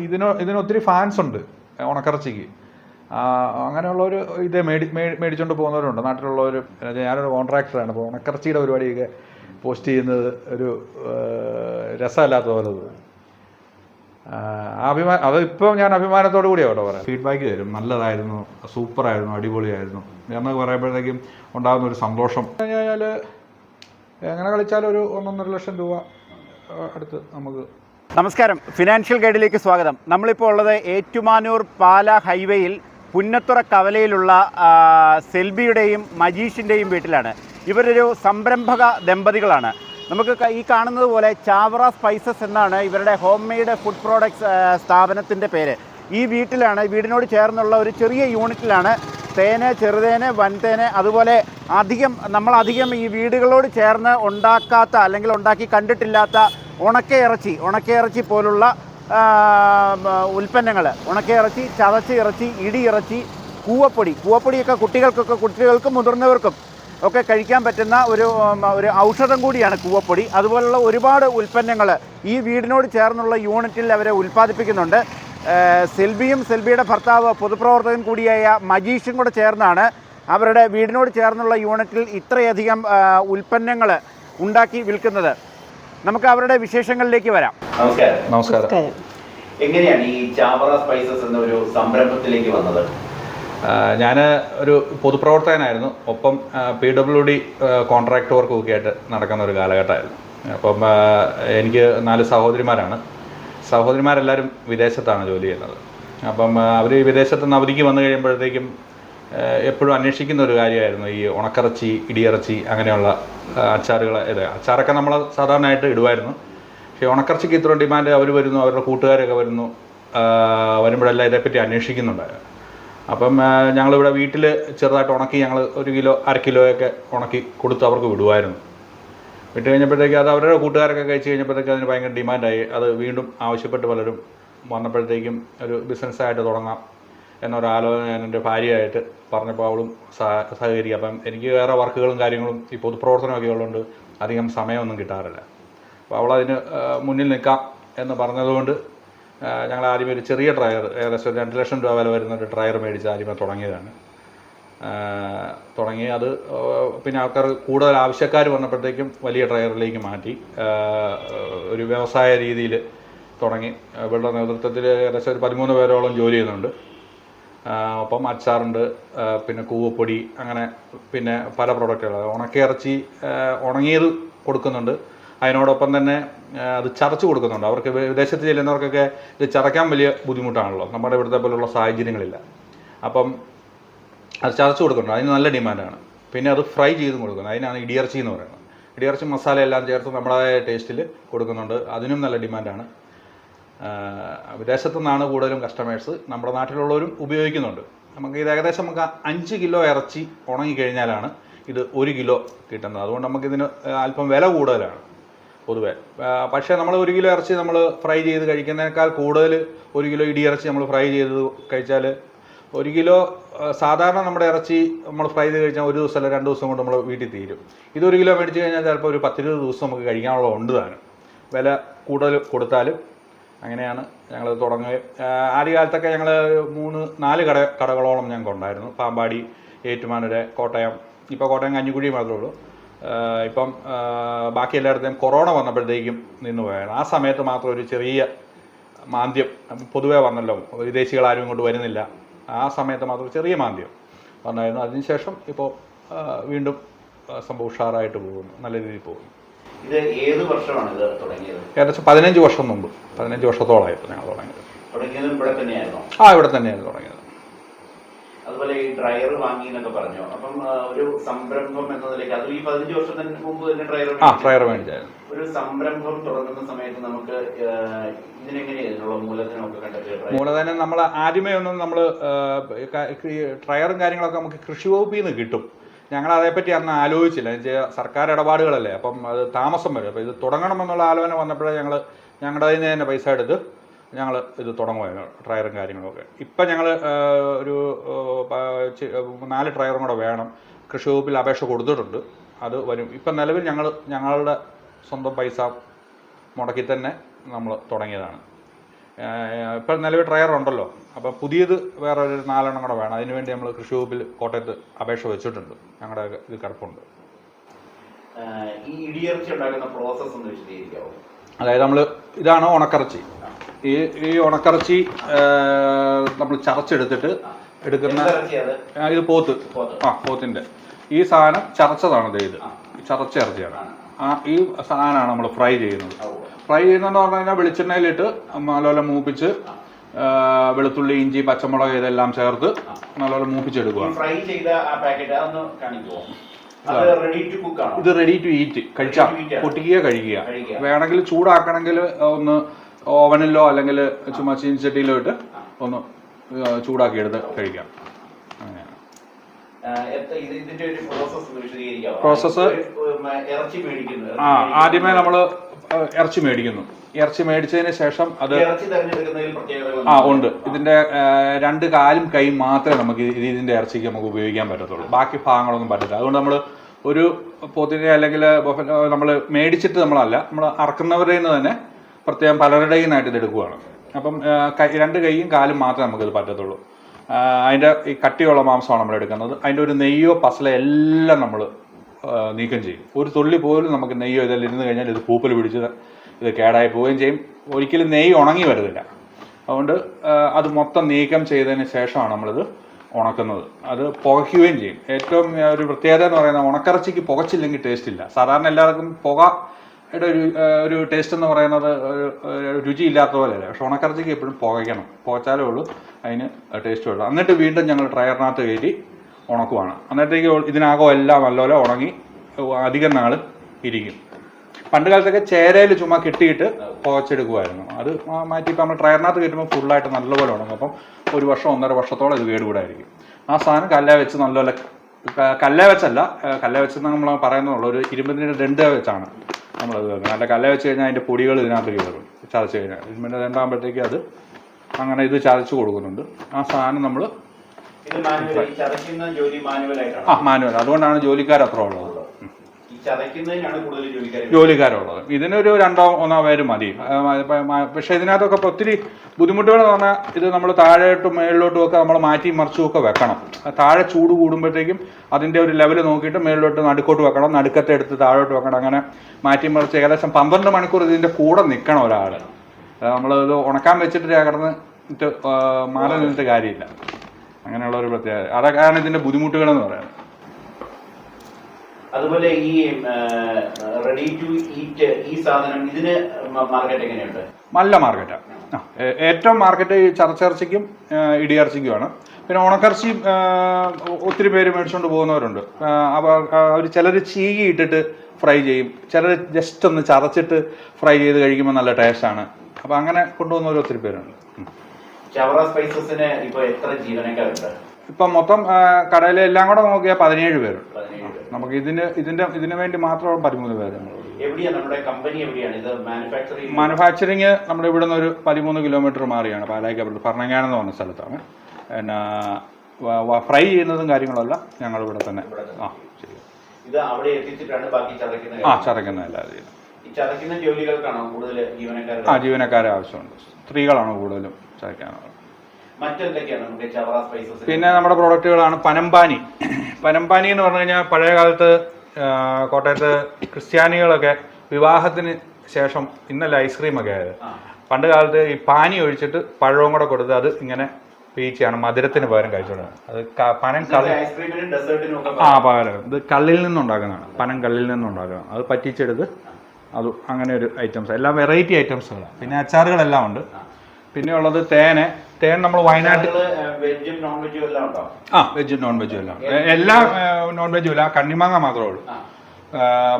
ഇതിന് ഇതിന് ഒത്തിരി ഫാൻസ് ഉണ്ട് ഉണക്കറച്ചിക്ക് അങ്ങനെയുള്ള ഒരു ഇത് മേടി മേടിച്ചുകൊണ്ട് പോകുന്നവരുണ്ട്. നാട്ടിലുള്ളവർ ഞാനൊരു കോൺട്രാക്ടറാണ് അപ്പോൾ ഉണക്കറച്ചിയുടെ പരിപാടിയൊക്കെ പോസ്റ്റ് ചെയ്യുന്നത് ഒരു രസമല്ലാത്ത പോലെ അഭിമാ അതിപ്പോൾ അഭിമാനം അത് ഇപ്പോൾ ഞാൻ അഭിമാനത്തോടു കൂടിയാണ് കേട്ടോ പറയാം. ഫീഡ്ബാക്ക് തരും. നല്ലതായിരുന്നു. സൂപ്പറായിരുന്നു. അടിപൊളിയായിരുന്നു. എന്നൊക്കെ പറയുമ്പോഴത്തേക്കും ഉണ്ടാകുന്ന ഒരു സന്തോഷം. കഴിഞ്ഞാൽ എങ്ങനെ കളിച്ചാലും ഒരു ഒന്നൊന്നര ലക്ഷം രൂപ അടുത്ത് നമുക്ക് നമസ്കാരം. ഫിനാൻഷ്യൽ ഗൈഡിലേക്ക് സ്വാഗതം. നമ്മളിപ്പോൾ ഉള്ളത് ഏറ്റുമാനൂർ പാല ഹൈവേയിൽ പുന്നത്തുറ കവലയിലുള്ള സെൽബിയുടെയും മജീഷിന്റെയും വീട്ടിലാണ്. ഇവരൊരു സംരംഭക ദമ്പതികളാണ്. നമുക്ക് ഈ കാണുന്നത് പോലെ ചാവറ സ്പൈസസ് എന്നാണ് ഇവരുടെ ഹോം മെയ്ഡ് ഫുഡ് പ്രോഡക്ട്സ് സ്ഥാപനത്തിന്റെ പേര്. ഈ വീട്ടിലാണ് വീടിനോട് ചേർന്നുള്ള ഒരു ചെറിയ യൂണിറ്റിലാണ് തേന് ചെറുതേന് വൻതേന് അതുപോലെ അധികം നമ്മളധികം ഈ വീടുകളോട് ചേർന്ന് ഉണ്ടാക്കാത്ത അല്ലെങ്കിൽ ഉണ്ടാക്കി കണ്ടിട്ടില്ലാത്ത ഉണക്കയിറച്ചി ഉണക്കയിറച്ചി പോലുള്ള ഉൽപ്പന്നങ്ങൾ ഉണക്കയിറച്ചി ചതച്ച ഇറച്ചി ഇടി ഇറച്ചി കൂവപ്പൊടി. കൂവപ്പൊടിയൊക്കെ കുട്ടികൾക്കൊക്കെ കുട്ടികൾക്കും മുതിർന്നവർക്കും ഒക്കെ കഴിക്കാൻ പറ്റുന്ന ഒരു ഒരു ഔഷധം കൂടിയാണ് കൂവപ്പൊടി. അതുപോലുള്ള ഒരുപാട് ഉൽപ്പന്നങ്ങൾ ഈ വീടിനോട് ചേർന്നുള്ള യൂണിറ്റിൽ അവരെ ഉൽപ്പാദിപ്പിക്കുന്നുണ്ട്. സെൽബിയും സെൽബിയുടെ ഭർത്താവ് പൊതുപ്രവർത്തകൻ കൂടിയായ മജീഷും കൂടെ ചേർന്നാണ് അവരുടെ വീടിനോട് ചേർന്നുള്ള യൂണിറ്റിൽ ഇത്രയധികം ഉൽപ്പന്നങ്ങൾ ഉണ്ടാക്കി വിൽക്കുന്നത്. നമുക്ക് അവരുടെ വിശേഷങ്ങളിലേക്ക് വരാം. നമസ്കാരം. നമസ്കാരം. എങ്ങനെയാണ് ഈ ചാവറ സ്പൈസസ് എന്ന ഒരു സംരംഭത്തിലേക്ക് വന്നത്? ഞാൻ ഒരു പൊതുപ്രവർത്തകനായിരുന്നു. ഒപ്പം P W D contract work ഒക്കെ ആയിട്ട് നടക്കുന്ന ഒരു കാലഘട്ടമായിരുന്നു. അപ്പം എനിക്ക് നാല് സഹോദരിമാരാണ്. സഹോദരിമാരെല്ലാവരും വിദേശത്താണ് ജോലി ചെയ്യുന്നത്. അപ്പം അവർ വിദേശത്ത് നിന്ന് അവധിക്ക് വന്നു കഴിയുമ്പോഴത്തേക്കും എപ്പോഴും അന്വേഷിക്കുന്ന ഒരു കാര്യമായിരുന്നു ഈ ഉണക്കിറച്ചി ഇടിയിറച്ചി അങ്ങനെയുള്ള അച്ചാറുകൾ ഇത് അച്ചാറൊക്കെ നമ്മൾ സാധാരണയായിട്ട് ഇടുമായിരുന്നു. പക്ഷേ ഉണക്കിറച്ചിക്ക് ഇത്ര ഡിമാൻഡ് അവർ വരുന്നു അവരുടെ കൂട്ടുകാരൊക്കെ വരുന്നു വരുമ്പോഴെല്ലാം ഇതേപ്പറ്റി അന്വേഷിക്കുന്നുണ്ടായിരുന്നു. അപ്പം ഞങ്ങളിവിടെ വീട്ടിൽ ചെറുതായിട്ട് ഉണക്കി ഞങ്ങൾ ഒരു കിലോ അര കിലോയൊക്കെ ഉണക്കി കൊടുത്ത് അവർക്ക് വിടുമായിരുന്നു. വിട്ട് കഴിഞ്ഞപ്പോഴത്തേക്ക് അത് അവരുടെ കൂട്ടുകാരൊക്കെ കഴിച്ച് കഴിഞ്ഞപ്പോഴത്തേക്ക് അതിന് ഭയങ്കര ഡിമാൻഡായി. അത് വീണ്ടും ആവശ്യപ്പെട്ട് പലരും വന്നപ്പോഴത്തേക്കും ഒരു ബിസിനസ്സായിട്ട് തുടങ്ങാം എന്നൊരാലോചന ഞാൻ എന്റെ ഭാര്യയായിട്ട് പറഞ്ഞപ്പോൾ അവളും സഹ- സഹകരിക്കുക അപ്പം എനിക്ക് വേറെ വർക്കുകളും കാര്യങ്ങളും ഈ പൊതുപ്രവർത്തനമൊക്കെ ഉള്ളതുകൊണ്ട് അധികം സമയമൊന്നും കിട്ടാറില്ല. അപ്പോൾ അവളതിന് മുന്നിൽ നിൽക്കാം എന്ന് പറഞ്ഞതുകൊണ്ട് ഞങ്ങൾ ആദ്യമേ ഒരു ചെറിയ ഡ്രയർ ഏകദേശം രണ്ട് ലക്ഷം രൂപ വില വരുന്ന ഒരു ഡ്രയർ മേടിച്ച് ആദ്യമേ തുടങ്ങിയതാണ്. തുടങ്ങി അത് പിന്നെ ആൾക്കാർ കൂടുതൽ ആവശ്യക്കാർ വന്നപ്പോഴത്തേക്കും വലിയ ഡ്രയറിലേക്ക് മാറ്റി. ഒരു വ്യവസായ രീതിയിൽ തുടങ്ങി. ഇവരുടെ നേതൃത്വത്തിൽ ഏകദേശം ഒരു പതിമൂന്ന് പേരോളം ജോലി ചെയ്യുന്നുണ്ട്. ഒപ്പം അച്ചാറുണ്ട് പിന്നെ കൂവപ്പൊടി അങ്ങനെ പിന്നെ പല പ്രോഡക്റ്റുകൾ ഉണക്കിയിറച്ചി ഉണങ്ങിയത് കൊടുക്കുന്നുണ്ട്. അതിനോടൊപ്പം തന്നെ അത് ചതച്ച് കൊടുക്കുന്നുണ്ട്. അവർക്ക് വിദേശത്ത് ചെല്ലുന്നവർക്കൊക്കെ ഇത് ചതയ്ക്കാൻ വലിയ ബുദ്ധിമുട്ടാണല്ലോ. നമ്മുടെ ഇവിടുത്തെ പോലുള്ള സാഹചര്യങ്ങളില്ല. അപ്പം അത് ചതച്ച് കൊടുക്കുന്നുണ്ട്. അതിന് നല്ല ഡിമാൻഡാണ്. പിന്നെ അത് ഫ്രൈ ചെയ്തും കൊടുക്കുന്നത് അതിനാണ് ഇടിയിറച്ചി എന്ന് പറയുന്നത്. ഇടിയിറച്ചി മസാല എല്ലാം ചേർത്ത് നമ്മുടേതായ ടേസ്റ്റിൽ കൊടുക്കുന്നുണ്ട്. അതിനും നല്ല ഡിമാൻഡാണ്. വിദേശത്തു നിന്നാണ് കൂടുതലും കസ്റ്റമേഴ്സ് നമ്മുടെ നാട്ടിലുള്ളവരും ഉപയോഗിക്കുന്നുണ്ട്. നമുക്ക് ഇത് ഏകദേശം നമുക്ക് അഞ്ച് കിലോ ഇറച്ചി ഉണങ്ങി കഴിഞ്ഞാലാണ് ഇത് ഒരു കിലോ കിട്ടുന്നത്. അതുകൊണ്ട് നമുക്കിതിന് അല്പം വില കൂടുതലാണ് പൊതുവേ. പക്ഷേ നമ്മൾ ഒരു കിലോ ഇറച്ചി നമ്മൾ ഫ്രൈ ചെയ്ത് കഴിക്കുന്നതിനേക്കാൾ കൂടുതൽ ഒരു കിലോ ഇടി ഇറച്ചി നമ്മൾ ഫ്രൈ ചെയ്ത് കഴിച്ചാൽ ഒരു കിലോ സാധാരണ നമ്മുടെ ഇറച്ചി നമ്മൾ ഫ്രൈ ചെയ്ത് കഴിച്ചാൽ ഒരു ദിവസം അല്ല രണ്ട് ദിവസം കൊണ്ട് നമ്മൾ വീട്ടിൽ തീരും. ഇത് ഇതൊരു കിലോ മേടിച്ച് കഴിഞ്ഞാൽ ചിലപ്പോൾ ഒരു പത്തിരുപത് ദിവസം നമുക്ക് കഴിക്കാനുള്ള ഉണ്ട് താനും. വില കൂടുതൽ കൊടുത്താലും അങ്ങനെയാണ് ഞങ്ങൾ തുടങ്ങുകയും ആ, ആദ്യകാലത്തൊക്കെ ഞങ്ങൾ മൂന്ന് നാല് കട കടകളോളം ഞങ്ങൾക്ക് ഉണ്ടായിരുന്നു. പാമ്പാടി ഏറ്റുമാനൂര് കോട്ടയം. ഇപ്പോൾ കോട്ടയം കഞ്ഞിക്കുഴി മാത്രമേ ഉള്ളൂ. ഇപ്പം ബാക്കി എല്ലായിടത്തും കൊറോണ വന്നപ്പോഴത്തേക്കും നിന്ന് പോയാണ്. ആ സമയത്ത് മാത്രം ഒരു ചെറിയ മാന്ദ്യം പൊതുവേ വന്നല്ലോ വിദേശികൾ ആരും ഇങ്ങോട്ട് വരുന്നില്ല. ആ സമയത്ത് മാത്രം ചെറിയ മാന്ദ്യം വന്നായിരുന്നു. അതിനുശേഷം ഇപ്പോൾ വീണ്ടും സംഭവം ഉഷാറായിട്ട് പോകുന്നു. നല്ല രീതിയിൽ പോകുന്നു. ഇത് ഏത് വർഷമാണ് ഇത് തുടങ്ങിയത്? ഏകദേശം പതിനഞ്ച് വർഷം മുമ്പ്. പതിനഞ്ച് വർഷത്തോളമായിരുന്നു ഞങ്ങൾ തുടങ്ങിയത്. തുടങ്ങിയതും ഇവിടെ തന്നെയായിരുന്നു? ആ ഇവിടെ തന്നെയാണ് തുടങ്ങിയത്. അതുപോലെ ഈ ഡ്രയർ വാങ്ങി എന്നൊക്കെ പറഞ്ഞു? അപ്പം ഒരു സംരംഭം എന്ന നിലയ്ക്ക് അത് ഈ പതിനഞ്ച് വർഷത്തിന് മുമ്പ് തന്നെ ഡ്രയർ ആ ഡ്രയർ മേടിച്ചായിരുന്നു. ഒരു സംരംഭം തുടങ്ങുന്ന സമയത്ത് നമുക്ക് ഇതിനുള്ള മൂലധനമൊക്കെ കണ്ടെത്തിയ ഡ്രയർ? മൂലധനം നമ്മൾ ആദ്യമേ ഒന്നും നമ്മൾ ട്രയറും കാര്യങ്ങളൊക്കെ നമുക്ക് കൃഷി വകുപ്പിൽ നിന്ന് കിട്ടും. ഞങ്ങൾ അതേപ്പറ്റി അന്ന് ആലോചിച്ചില്ല. സർക്കാർ ഇടപാടുകളല്ലേ? അപ്പം അത് താമസം വരും. അപ്പോൾ ഇത് തുടങ്ങണമെന്നുള്ള ആലോചന വന്നപ്പോഴേ ഞങ്ങൾ ഞങ്ങളുടെ നിന്ന് തന്നെ പൈസ എടുത്ത് ഞങ്ങൾ ഇത് തുടങ്ങുമായിരുന്നു ട്രയറും കാര്യങ്ങളൊക്കെ ഇപ്പം ഞങ്ങൾ ഒരു നാല് ട്രയറും കൂടെ വേണം. കൃഷി വകുപ്പിൽ അപേക്ഷ കൊടുത്തിട്ടുണ്ട്. അത് വരും. ഇപ്പം നിലവിൽ ഞങ്ങൾ ഞങ്ങളുടെ സ്വന്തം പൈസ മുടക്കി തന്നെ നമ്മൾ തുടങ്ങിയതാണ്. ഇപ്പം നിലവിൽ ട്രയർ ഉണ്ടല്ലോ. അപ്പോൾ പുതിയത് വേറെ ഒരു നാലെണ്ണം കൂടെ വേണം. അതിനുവേണ്ടി നമ്മൾ കൃഷി വകുപ്പിൽ കോട്ടയത്ത് അപേക്ഷ വെച്ചിട്ടുണ്ട്. ഞങ്ങളുടെ ഇത് കിടപ്പുണ്ട്. ഈ ഇടിയിറച്ചി ഉണ്ടാക്കുന്ന പ്രോസസ്സ് ഒന്ന് അതായത് നമ്മൾ ഇതാണ് ഉണക്കറച്ചി. ഈ ഈ ഉണക്കറച്ചി നമ്മൾ ചതച്ചെടുത്തിട്ട് എടുക്കുന്ന ഇത് പോത്ത്. ആ പോത്തിന്റെ ഈ സാധനം ചതച്ചതാണ് ഇത്. ചതച്ച ഇറച്ചിയാണ്. ആ ഈ സാധനമാണ് നമ്മൾ ഫ്രൈ ചെയ്യുന്നത്. ഫ്രൈ ചെയ്യുന്നതെന്ന് പറഞ്ഞു കഴിഞ്ഞാൽ വെളിച്ചെണ്ണയിലിട്ട് നല്ലപോലെ മൂപ്പിച്ച് വെളുത്തുള്ളി ഇഞ്ചി പച്ചമുളക് ഇതെല്ലാം ചേർത്ത് നല്ലപോലെ മൂപ്പിച്ചെടുക്കുക. ഫ്രൈ ചെയ്ത ആ പാക്കറ്റ് അതൊന്ന് കാണിക്കുമോ ഇത് റെഡി ടു ഈറ്റ് കഴിച്ചാൽ. പൊട്ടിക്കുക കഴിക്കുക. വേണമെങ്കിൽ ചൂടാക്കണമെങ്കിൽ ഒന്ന് ഓവനിലോ അല്ലെങ്കിൽ ചുമ്മാ ചീനിച്ചട്ടിയിലോ ഇട്ട് ഒന്ന് ചൂടാക്കി എടുത്ത് കഴിക്കാം. പ്രോസസ്സ് ആ ആദ്യമേ നമ്മൾ ഇറച്ചി മേടിക്കുന്നു. ഇറച്ചി മേടിച്ചതിന് ശേഷം അത് ആ ഉണ്ട്? ഇതിന്റെ രണ്ട് കാലും കൈയും മാത്രമേ നമുക്ക് ഇതിന്റെ ഇറച്ചിക്ക് നമുക്ക് ഉപയോഗിക്കാൻ പറ്റത്തുള്ളൂ. ബാക്കി ഭാഗങ്ങളൊന്നും പറ്റില്ല അതുകൊണ്ട് നമ്മൾ ഒരു പോത്തിനെ അല്ലെങ്കിൽ നമ്മൾ മേടിച്ചിട്ട് നമ്മളല്ല നമ്മൾ അറക്കുന്നവരിൽ നിന്ന് തന്നെ പ്രത്യേകം പലരുടെയും നിന്നായിട്ട് ഇത് എടുക്കുകയാണ് അപ്പം രണ്ട് കൈയും കാലും മാത്രമേ നമുക്കിത് പറ്റത്തുള്ളൂ. അതിന്റെ ഈ കട്ടിയുള്ള മാംസമാണ് നമ്മൾ എടുക്കുന്നത്. അതിന്റെ ഒരു നെയ്യോ പസലോ എല്ലാം നമ്മൾ നീക്കം ചെയ്യും. ഒരു തുള്ളി പോലും നമുക്ക് നെയ്യോ ഇതെല്ലാം ഇരുന്ന് കഴിഞ്ഞാൽ ഇത് പൂപ്പൽ പിടിച്ച് ഇത് കേടായി പോവുകയും ചെയ്യും. ഒരിക്കലും നെയ്യ് ഉണങ്ങി വരുന്നില്ല അതുകൊണ്ട് അത് മൊത്തം നീക്കം ചെയ്തതിന് ശേഷമാണ് നമ്മളിത് ഉണക്കുന്നത്. അത് പുകയ്ക്കുകയും ചെയ്യും. ഏറ്റവും ഒരു പ്രത്യേകത എന്ന് പറയുന്നത് ഉണക്കിറച്ചിക്ക് പുകച്ചില്ലെങ്കിൽ ടേസ്റ്റ് ഇല്ല. സാധാരണ എല്ലാവർക്കും പുകയുടെ ഒരു ഒരു ടേസ്റ്റ് എന്ന് പറയുന്നത് ഒരു രുചിയില്ലാത്ത പോലെയല്ല. പക്ഷെ ഉണക്കിറച്ചിക്ക് എപ്പോഴും പുകയ്ക്കണം. പുകച്ചാലേ ഉള്ളൂ. അതിന് ടേസ്റ്റ് ഉള്ളൂ. എന്നിട്ട് വീണ്ടും ഞങ്ങൾ ട്രയറിനകത്ത് കയറ്റി ഉണക്കുവാണ്. അന്നേരത്തേക്ക് ഇതിനകം എല്ലാം നല്ലപോലെ ഉണങ്ങി അധികം നാൾ ഇരിക്കും. പണ്ട് കാലത്തൊക്കെ ചേരയിൽ ചുമ്മാ കെട്ടിയിട്ട് പുകച്ചെടുക്കുമായിരുന്നു അത് മാറ്റി ഇപ്പം നമ്മൾ ട്രയറിനകത്ത് കയറ്റുമ്പോൾ ഫുള്ളായിട്ട് നല്ലപോലെ ഉണങ്ങും. അപ്പം ഒരു വർഷം ഒന്നര വർഷത്തോളം ഇത് കേടുകൂടായിരിക്കും. ആ സാധനം കല്ലേ വെച്ച് നല്ലപോലെ കല്ലേ വെച്ചല്ല കല്ലേ വെച്ചെന്ന് നമ്മൾ പറയുന്നുള്ളൂ ഒരു ഇരുമ്പതിന്റെ രണ്ട് വെച്ചാണ് നമ്മളത് നല്ല കല്ലേ വെച്ച് കഴിഞ്ഞാൽ അതിന്റെ പൊടികൾ ഇതിനകത്ത് കയറും ചതച്ച് കഴിഞ്ഞാൽ. ഇരുമ്പിന്റെ രണ്ടാകുമ്പോഴത്തേക്ക് അത് അങ്ങനെ ഇത് ചതച്ച് കൊടുക്കുന്നുണ്ട്. ആ സാധനം നമ്മൾ ഇത് മാനുവൽ ഈ ചതയ്ക്കുന്ന ജോലി ആ മാനുവൽ. അതുകൊണ്ടാണ് ജോലിക്കാർ അത്ര ഉള്ളത്. ഈ ചതയ്ക്കുന്നതിനാണ് കൂടുതൽ ജോലിക്കാർ ജോലിക്കാരുള്ളത്. ഇതിനൊരു രണ്ടോ ഒന്നോ പേര് മതി. പക്ഷെ ഇതിനകത്തൊക്കെ ഇപ്പൊ ഒത്തിരി ബുദ്ധിമുട്ടുകൾ എന്ന് പറഞ്ഞാൽ ഇത് നമ്മൾ താഴോട്ടും മേളിലോട്ടും ഒക്കെ നമ്മൾ മാറ്റി മറിച്ചും ഒക്കെ വെക്കണം. താഴെ ചൂട് കൂടുമ്പോഴത്തേക്കും അതിന്റെ ഒരു ലെവൽ നോക്കിയിട്ട് മേളിലോട്ട് നടുക്കോട്ട് വെക്കണം. നടുക്കത്തെ എടുത്ത് താഴോട്ട് വെക്കണം. അങ്ങനെ മാറ്റി മറിച്ച് ഏകദേശം പന്ത്രണ്ട് മണിക്കൂർ ഇതിന്റെ കൂടെ നിൽക്കണം ഒരാൾ ഇത് ഉണക്കാൻ വെച്ചിട്ട് കിടന്ന് മാറി നിന്നിട്ട് കാര്യമില്ല. അങ്ങനെയുള്ള ഒരു പ്രത്യേകത. അതൊക്കെയാണ് ഇതിന്റെ ബുദ്ധിമുട്ടുകൾ എന്ന് പറയുന്നത്. അതുപോലെ ഈ റെഡി ടു ഈറ്റ് ഈ സാധനം ഇതിന് മാർക്കറ്റ് എങ്ങനെയുണ്ട്? നല്ല മാർക്കറ്റാണ് ഏറ്റവും മാർക്കറ്റ് ഈ ചറച്ചിറച്ചിക്കും ഇടിയിറച്ചിക്കുമാണ്. പിന്നെ ഉണക്കിറച്ചി ഒത്തിരി പേര് മേടിച്ചുകൊണ്ട് പോകുന്നവരുണ്ട്. അവർ അവർ ചിലർ ചീകി ഇട്ടിട്ട് ഫ്രൈ ചെയ്യും. ചിലർ ജസ്റ്റ് ഒന്ന് ചതച്ചിട്ട് ഫ്രൈ ചെയ്ത് കഴിക്കുമ്പോൾ നല്ല ടേസ്റ്റാണ് അപ്പോൾ അങ്ങനെ കൊണ്ടുപോകുന്നവർ ഒത്തിരി പേരുണ്ട്. ചവറ സ്പൈസസിന് ഇപ്പൊ എത്ര ജീവനക്കാരുണ്ട് ഇപ്പം മൊത്തം കടയിലെ എല്ലാം കൂടെ നോക്കിയാൽ പതിനേഴ് പേരുണ്ട്. നമുക്ക് ഇതിന് ഇതിന്റെ ഇതിനു വേണ്ടി മാത്രം പതിമൂന്ന് പേര് മാനുഫാക്ചറിങ് നമ്മുടെ ഇവിടെ നിന്ന് ഒരു പതിമൂന്ന് കിലോമീറ്റർ മാറിയാണ്. പാലായിക്കപ്പുറത്ത് ഭരണങ്ങാനം എന്ന് പറഞ്ഞ സ്ഥലത്താണ്. പിന്നെ ഫ്രൈ ചെയ്യുന്നതും കാര്യങ്ങളല്ല. ഞങ്ങൾ ഇവിടെ തന്നെ. ആ ചെയ്യും ഇത് അവിടെ എത്തിച്ചിട്ടാണ് ബാക്കി ചതയ്ക്കുന്ന ആ ചെയ്യുന്നത് ആ ജീവനക്കാരെ ആവശ്യമുണ്ട്. സ്ത്രീകളാണ് കൂടുതലും. മറ്റെന്തൊക്കെയാണ് നമുക്ക് ചവറ സ്പൈസസ് പിന്നെ നമ്മുടെ പ്രോഡക്റ്റുകളാണ് പനമ്പാനി. പനമ്പാനി എന്ന് പറഞ്ഞു കഴിഞ്ഞാൽ പഴയ കാലത്ത് കോട്ടയത്ത് ക്രിസ്ത്യാനികളൊക്കെ വിവാഹത്തിന് ശേഷം ഇന്നല്ല ഐസ്ക്രീമൊക്കെ ആയത്. പണ്ട് കാലത്ത് ഈ പാനി ഒഴിച്ചിട്ട് പഴവും കൂടെ കൊടുത്ത് അത് ഇങ്ങനെ പീച്ചയാണ് മധുരത്തിന് പകരം കഴിച്ചോളാം. അത് പനം കള്ളി ഒക്കെ ആ പകരം. ഇത് കള്ളിൽ നിന്നുണ്ടാക്കുന്നതാണ്. പനം കള്ളിൽ നിന്നുണ്ടാക്കുന്നതാണ്. അത് പറ്റിച്ചെടുത്ത് അത് അങ്ങനെ ഒരു ഐറ്റംസ് എല്ലാം വെറൈറ്റി ഐറ്റംസുകളാണ് പിന്നെ അച്ചാറുകളെല്ലാം ഉണ്ട്. പിന്നെ ഉള്ളത് തേന്. തേൻ നമ്മൾ വയനാട്ടിൽ വെജും നോൺ വെജും എല്ലാം ഉണ്ടോ? ആ വെജും നോൺ വെജും എല്ലാം എല്ലാ നോൺ വെജും ഇല്ല. കണ്ണിമാങ്ങ മാത്രമേ ഉള്ളൂ.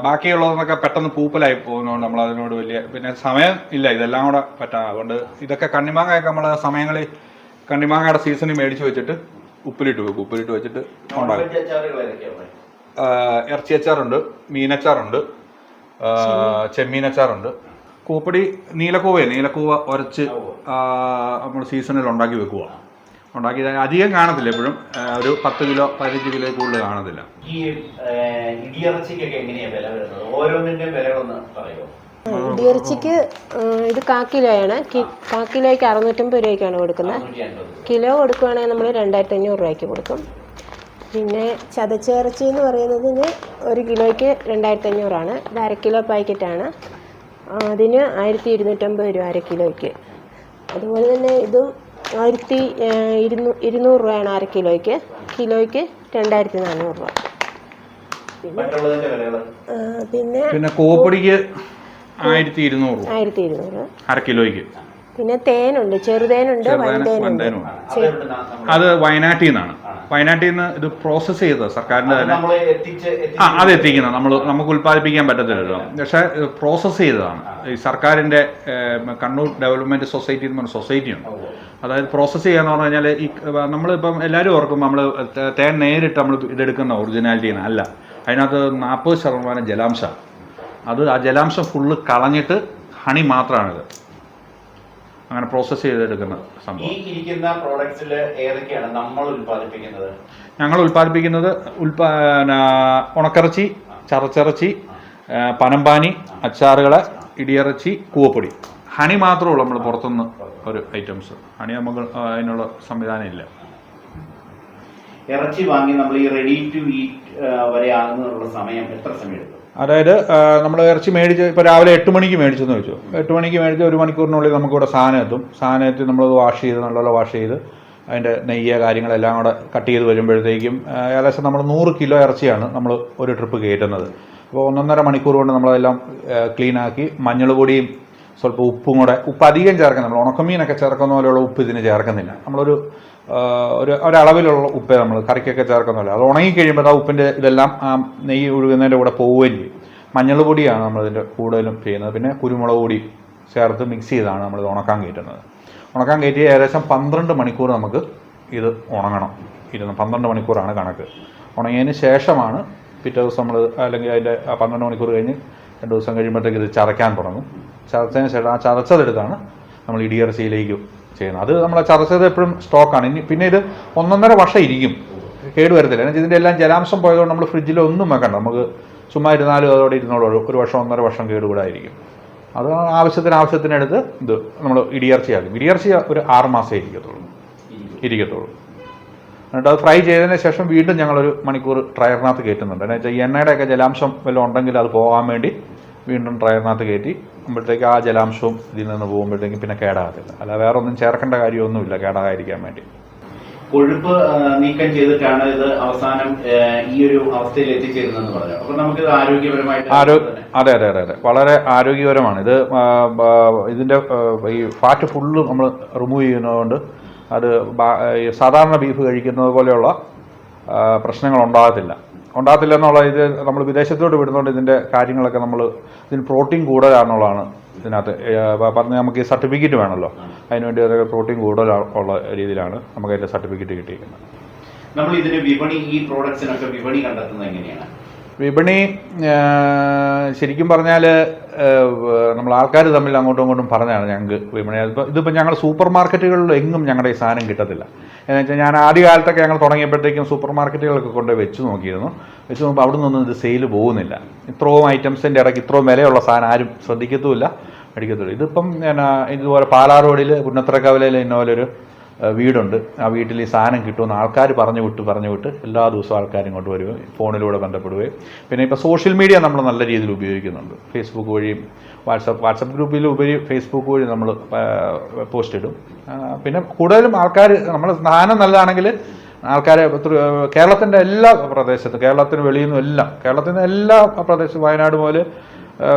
ബാക്കിയുള്ളതൊക്കെ പെട്ടെന്ന് പൂപ്പലായി പോകുന്നതുകൊണ്ട് നമ്മൾ അതിനോട് വലിയ പിന്നെ സമയം ഇല്ല. ഇതെല്ലാം കൂടെ പറ്റാ അതുകൊണ്ട് ഇതൊക്കെ കണ്ണിമാങ്ങയൊക്കെ നമ്മൾ സമയങ്ങളിൽ കണ്ണിമാങ്ങയുടെ സീസണിൽ മേടിച്ച് വെച്ചിട്ട് ഉപ്പിലിട്ട് വെക്കും. ഉപ്പിലിട്ട് വെച്ചിട്ട് നോൺ ഉണ്ടാകും വെജ് അച്ചാറുകൾ ഏതൊക്കെയാണ് ആ, ഇറച്ചി അച്ചാറുണ്ട് മീനച്ചാറുണ്ട് ചെമ്മീനച്ചാറുണ്ട്. കൂപ്പടി നീലക്കൂവയെ നീലക്കൂവ ഉരച്ച് നമ്മൾ സീസണിൽ ഉണ്ടാക്കി വെക്കുക ഉണ്ടാക്കി അധികം കാണത്തില്ല എപ്പോഴും. ഒരു പത്ത് കിലോ പതിനഞ്ച് കിലോ കൂടുതൽ കാണത്തില്ല. ഈ ഏഹ്, ഇടിയിറച്ചിക്കൊക്കെ എങ്ങനെയാ വില വരുന്നത്? ഓരോന്നിന്റെയും വിലകളൊന്ന് പറയുമോ ഇടിയിറച്ചിക്ക് ഇത് കാക്കിലോയാണ് കാക്കിലോയ്ക്ക് അറുന്നൂറ്റമ്പത് രൂപയ്ക്കാണ് കൊടുക്കുന്നത്. കിലോ കൊടുക്കുകയാണെങ്കിൽ നമ്മൾ രണ്ടായിരത്തി അഞ്ഞൂറ് രൂപയ്ക്ക് കൊടുക്കും. പിന്നെ ചതച്ചിറച്ചി എന്ന് പറയുന്നതിന് ഒരു കിലോയ്ക്ക് രണ്ടായിരത്തി അഞ്ഞൂറാണ് ഇത് അര കിലോ പാക്കറ്റാണ്. അതിന് ആയിരത്തി ഇരുന്നൂറ്റമ്പത് രൂപ അര കിലോയ്ക്ക്. അതുപോലെ തന്നെ ഇതും ആയിരത്തി ഇരുന്നൂ ഇരുന്നൂറ് രൂപയാണ് അര കിലോയ്ക്ക്. കിലോയ്ക്ക് രണ്ടായിരത്തി നാനൂറ് രൂപ. പിന്നെ പിന്നെ കോപ്പടിക്ക് ആയിരത്തി ഇരുന്നൂറ് രൂപ. ആയിരത്തി ഇരുന്നൂറ് അര കിലോയ്ക്ക്. പിന്നെ തേനുണ്ട് ചെറുതേനുണ്ട് വൻതേനുണ്ട്. അത് വയനാട്ടിൽ നിന്നാണ് വയനാട്ടിൽ നിന്ന് ഇത് പ്രോസസ്സ് ചെയ്തത് സർക്കാരിന്റെ തന്നെ. ആ അത് എത്തിക്കുന്നത് നമ്മൾ നമുക്ക് ഉൽപ്പാദിപ്പിക്കാൻ പറ്റത്തില്ലല്ലോ. പക്ഷേ പ്രോസസ്സ് ചെയ്തതാണ്. ഈ സർക്കാരിന്റെ കണ്ണൂർ ഡെവലപ്മെന്റ് സൊസൈറ്റി എന്ന് പറഞ്ഞ സൊസൈറ്റി ഉണ്ട് അതായത് പ്രോസസ്സ് ചെയ്യാന്ന് പറഞ്ഞു കഴിഞ്ഞാൽ ഈ നമ്മളിപ്പം എല്ലാവരും ഓർക്കും നമ്മൾ തേൻ നേരിട്ട് നമ്മൾ ഇതെടുക്കുന്ന ഒറിജിനാലിറ്റി അല്ല. അതിനകത്ത് നാൽപ്പത് ശതമാനം ജലാംശം അത് ആ ജലാംശം ഫുള്ള് കളഞ്ഞിട്ട് ഹണി മാത്രമാണിത് അങ്ങനെ പ്രോസസ്സ് ചെയ്തെടുക്കുന്ന ഈ സംഭവം ഇരിക്കുന്ന പ്രോഡക്ട്സിൽ ഏതൊക്കെയാണ് നമ്മൾ ഉൽപ്പാദിപ്പിക്കുന്നത്? ഞങ്ങൾ ഉൽപ്പാദിപ്പിക്കുന്നത് ഉൽപാ ഉണക്കിറച്ചി ചറച്ചിറച്ചി പനമ്പാനി അച്ചാറുകൾ ഇടിയിറച്ചി കൂവപ്പൊടി. ഹണി മാത്രമേ ഉള്ളൂ നമ്മൾ പുറത്തുനിന്ന് ഒരു ഐറ്റംസ് ഹണി നമുക്ക് അതിനുള്ള സംവിധാനം ഇല്ല. ഇറച്ചി വാങ്ങി നമ്മൾ ഈ റെഡി ടു ഈറ്റ് വരെ ആകുന്നതിനുള്ള സമയം എത്ര സമയം അതായത് നമ്മൾ ഇറച്ചി മേടിച്ച് ഇപ്പോൾ രാവിലെ എട്ട് മണിക്ക് മേടിച്ചെന്ന് വെച്ചു. എട്ട് മണിക്ക് മേടിച്ച് ഒരു മണിക്കൂറിനുള്ളിൽ നമുക്കിവിടെ സാധനം എത്തും. സാധനം എത്തി നമ്മളത് വാഷ് ചെയ്ത് നല്ലപോലെ വാഷ് ചെയ്ത് അതിന്റെ നെയ്യ കാര്യങ്ങളെല്ലാം കൂടെ കട്ട് ചെയ്ത് വരുമ്പോഴത്തേക്കും ഏകദേശം നമ്മൾ നൂറ് കിലോ ഇറച്ചിയാണ് നമ്മൾ ഒരു ട്രിപ്പ് കയറ്റുന്നത്. അപ്പോൾ ഒന്നൊന്നര മണിക്കൂർ കൊണ്ട് നമ്മളതെല്ലാം ക്ലീൻ ആക്കി മഞ്ഞൾ പൊടിയും സ്വല്പം ഉപ്പും കൂടെ ഉപ്പ് അധികം ചേർക്കുന്നില്ല. ഉണക്കമീനൊക്കെ ചേർക്കുന്ന പോലെയുള്ള ഉപ്പ് ഇതിന് ചേർക്കുന്നില്ല. നമ്മളൊരു ഒരു ഒരളവിലുള്ള ഉപ്പ് നമ്മൾ കറിക്കൊക്കെ ചേർക്കുന്നില്ല അത് ഉണങ്ങി കഴിയുമ്പോൾ ആ ഉപ്പിന്റെ ഇതെല്ലാം ആ നെയ്യ് ഒഴുകുന്നതിന്റെ കൂടെ പോവുകയും ചെയ്യും. മഞ്ഞൾ പൊടിയാണ് നമ്മളിതിന്റെ കൂടുതലും ചെയ്യുന്നത്. പിന്നെ കുരുമുളക് പൊടി ചേർത്ത് മിക്സ് ചെയ്താണ് നമ്മളിത് ഉണക്കാൻ കയറ്റുന്നത്. ഉണക്കാൻ കയറ്റി ഏകദേശം പന്ത്രണ്ട് മണിക്കൂർ നമുക്ക് ഇത് ഉണങ്ങണം. ഇരുന്ന് പന്ത്രണ്ട് മണിക്കൂറാണ് കണക്ക്. ഉണങ്ങിയതിന് ശേഷമാണ് പിറ്റേ ദിവസം നമ്മൾ അല്ലെങ്കിൽ അതിന്റെ പന്ത്രണ്ട് മണിക്കൂർ കഴിഞ്ഞ് രണ്ട് ദിവസം കഴിയുമ്പോഴത്തേക്ക് ഇത് ചതയ്ക്കാൻ തുടങ്ങും. ചതച്ചതിന് ശേഷം ആ ചതച്ചതെടുത്താണ് നമ്മൾ ഇടിയറച്ചിയിലേക്ക് ചെയ്യുന്നത്. അത് നമ്മൾ ചെയ്ത് എപ്പോഴും സ്റ്റോക്കാണ് ഇനി പിന്നെ ഇത് ഒന്നൊന്നര വർഷം ഇരിക്കും. കേട് വരത്തില്ല കാരണം ഇതിന്റെ എല്ലാം ജലാംശം പോയതുകൊണ്ട് നമ്മൾ ഫ്രിഡ്ജിൽ ഒന്നും വെക്കണ്ട. നമുക്ക് ചുമ്മാ ഇരുന്നാലും അതോടെ ഇരുന്നോളൂ. ഒരു വർഷം ഒന്നര വർഷം കേടുകൂടായിരിക്കും. അത് ആവശ്യത്തിന് ആവശ്യത്തിനടുത്ത് ഇത് നമ്മൾ ഇടിയർച്ചയാക്കും ഇടിയർച്ച ഒരു ആറ് മാസമേ ഇരിക്കത്തുള്ളൂ. ഇരിക്കത്തുള്ളൂ. എന്നിട്ട് അത് ഫ്രൈ ചെയ്തതിന് ശേഷം വീണ്ടും ഞങ്ങളൊരു മണിക്കൂർ ട്രയറിനകത്ത് കയറ്റുന്നുണ്ട്. എന്നുവെച്ചാൽ ഈ എണ്ണയുടെയൊക്കെ ജലാംശം വല്ലതും ഉണ്ടെങ്കിൽ അത് പോകാൻ വേണ്ടി വീണ്ടും ഡ്രയറിനകത്ത് കയറ്റി അപ്പോഴത്തേക്ക് ആ ജലാംശവും ഇതിൽ നിന്ന് പോകുമ്പോഴത്തേക്കും പിന്നെ കേടാകത്തില്ല. അല്ല വേറെ ഒന്നും ചേർക്കേണ്ട കാര്യമൊന്നുമില്ല കേടാകാതിരിക്കാൻ വേണ്ടി. കൊഴുപ്പ് നീക്കം ചെയ്തിട്ടാണ് ഇത് അവസാനം ഈ ഒരു അവസ്ഥയിൽ എത്തിച്ചേരുന്നതെന്ന് പറഞ്ഞു അപ്പൊ നമുക്ക് ഇത് ആരോഗ്യപരമായിട്ട് അതെ അതെ അതെ അതെ. വളരെ ആരോഗ്യപരമാണ് ഇത് ഇതിന്റെ ഈ ഫാറ്റ് ഫുള്ള് നമ്മൾ റിമൂവ് ചെയ്യുന്നതുകൊണ്ട് അത് സാധാരണ ബീഫ് കഴിക്കുന്നത് പോലെയുള്ള പ്രശ്നങ്ങൾ ഉണ്ടാകത്തില്ല. ഉണ്ടാകത്തില്ല എന്നുള്ള ഇത് നമ്മൾ വിദേശത്തോട്ട് വിടുന്നതുകൊണ്ട് ഇതിന്റെ കാര്യങ്ങളൊക്കെ നമ്മൾ ഇതിന് പ്രോട്ടീൻ കൂടുതലാണെന്നുള്ളതാണ് ഇതിനകത്ത്. പറഞ്ഞ് നമുക്ക് ഈ സർട്ടിഫിക്കറ്റ് വേണമല്ലോ. അതിനുവേണ്ടി അതൊക്കെ പ്രോട്ടീൻ കൂടുതൽ ഉള്ള രീതിയിലാണ് നമുക്ക് അതിന്റെ സർട്ടിഫിക്കറ്റ് കിട്ടിയിരിക്കുന്നത്. നമ്മൾ ഇതിന് വിപണി ഈ പ്രോഡക്ട്സിനൊക്കെ വിപണി കണ്ടെത്തുന്നത് എങ്ങനെയാണ്? വിപണി ശരിക്കും പറഞ്ഞാൽ നമ്മൾ ആൾക്കാർ തമ്മിൽ അങ്ങോട്ടും ഇങ്ങോട്ടും പറഞ്ഞാണ് ഞങ്ങൾക്ക് വിപണി. ഇതിപ്പോൾ ഞങ്ങൾ സൂപ്പർ മാർക്കറ്റുകളിൽ എങ്ങും ഞങ്ങളുടെ ഈ സാധനം കിട്ടത്തില്ല. എന്ന് വെച്ചാൽ ഞാൻ ആദ്യ കാലത്തൊക്കെ ഞങ്ങൾ തുടങ്ങിയപ്പോഴത്തേക്കും സൂപ്പർ മാർക്കറ്റുകളൊക്കെ കൊണ്ട് വെച്ച് നോക്കിയിരുന്നു. വെച്ച് നോക്കുമ്പോൾ അവിടെ നിന്നൊന്നും ഇത് സെയിൽ പോകുന്നില്ല. ഇത്രയും ഐറ്റംസിന്റെ ഇടയ്ക്ക് ഇത്രയും വിലയുള്ള സാധനം ആരും ശ്രദ്ധിക്കത്തുമില്ല മേടിക്കത്തുള്ളൂ ഇതിപ്പം ഞാൻ ഇതുപോലെ പാലാ റോഡിൽ പുന്നത്ര കവലയിൽ ഇന്നപോലെ ഒരു ഏഹ് വീടുണ്ട്. ആ വീട്ടിൽ ഈ സാധനം കിട്ടുമെന്ന് ആൾക്കാർ പറഞ്ഞു വിട്ട് പറഞ്ഞു വിട്ട് എല്ലാ ദിവസവും ആൾക്കാർ ഇങ്ങോട്ട് വരികയും ഫോണിലൂടെ ബന്ധപ്പെടുകയും. പിന്നെ ഇപ്പോൾ സോഷ്യൽ മീഡിയ നമ്മൾ നല്ല രീതിയിൽ ഉപയോഗിക്കുന്നുണ്ട്. ഫേസ്ബുക്ക് വഴിയും വാട്സപ്പ് വാട്സപ്പ് ഗ്രൂപ്പിൽ ഉപരി ഫേസ്ബുക്ക് വഴി നമ്മൾ പോസ്റ്റ് ഇടും. പിന്നെ കൂടുതലും ആൾക്കാർ നമ്മൾ സാധനം നല്ലതാണെങ്കിൽ ആൾക്കാരെ കേരളത്തിന്റെ എല്ലാ പ്രദേശത്തും കേരളത്തിന് വെളിയിൽ നിന്നും എല്ലാം കേരളത്തിന്റെ എല്ലാ പ്രദേശത്തും വയനാട് മുതൽ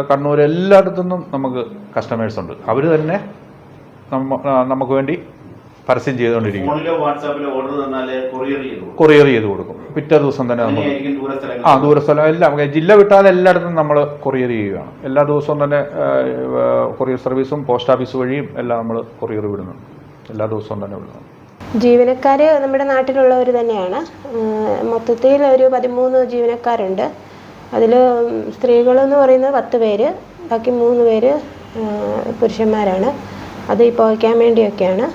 കണ്ണൂർ എല്ലായിടത്തുനിന്നും നമുക്ക് കസ്റ്റമേഴ്സ് ഉണ്ട്. അവർ തന്നെ നമുക്ക് വേണ്ടി പരസ്യം ചെയ്തുകൊണ്ടിരിക്കും. കൊറിയർ ചെയ്തു കൊറിയർ ചെയ്ത് കൊടുക്കും. പിറ്റേ ദിവസം തന്നെ സ്ഥലങ്ങളിൽ ആ ദൂരസ്ഥലം എല്ലാം ജില്ല വിട്ടാൽ എല്ലായിടത്തും നമ്മൾ കൊറിയർ ചെയ്യുകയാണ്. എല്ലാ ദിവസവും തന്നെ കൊറിയർ സർവീസും പോസ്റ്റ് ഓഫീസ് വഴിയും എല്ലാം നമ്മൾ കൊറിയർ വിടുന്നുണ്ട്. എല്ലാ ദിവസവും തന്നെ വിടുന്നുണ്ട്. ജീവനക്കാർ നമ്മുടെ നാട്ടിലുള്ളവർ തന്നെയാണ്. മൊത്തത്തിൽ ഒരു പതിമൂന്ന് ജീവനക്കാരുണ്ട്. അതിൽ സ്ത്രീകളെന്ന് പറയുന്നത് പത്ത് പേര് ബാക്കി മൂന്ന് പേര് പുരുഷന്മാരാണ്. അത് ഈ വയ്ക്കാൻ വേണ്ടിയൊക്കെയാണ്.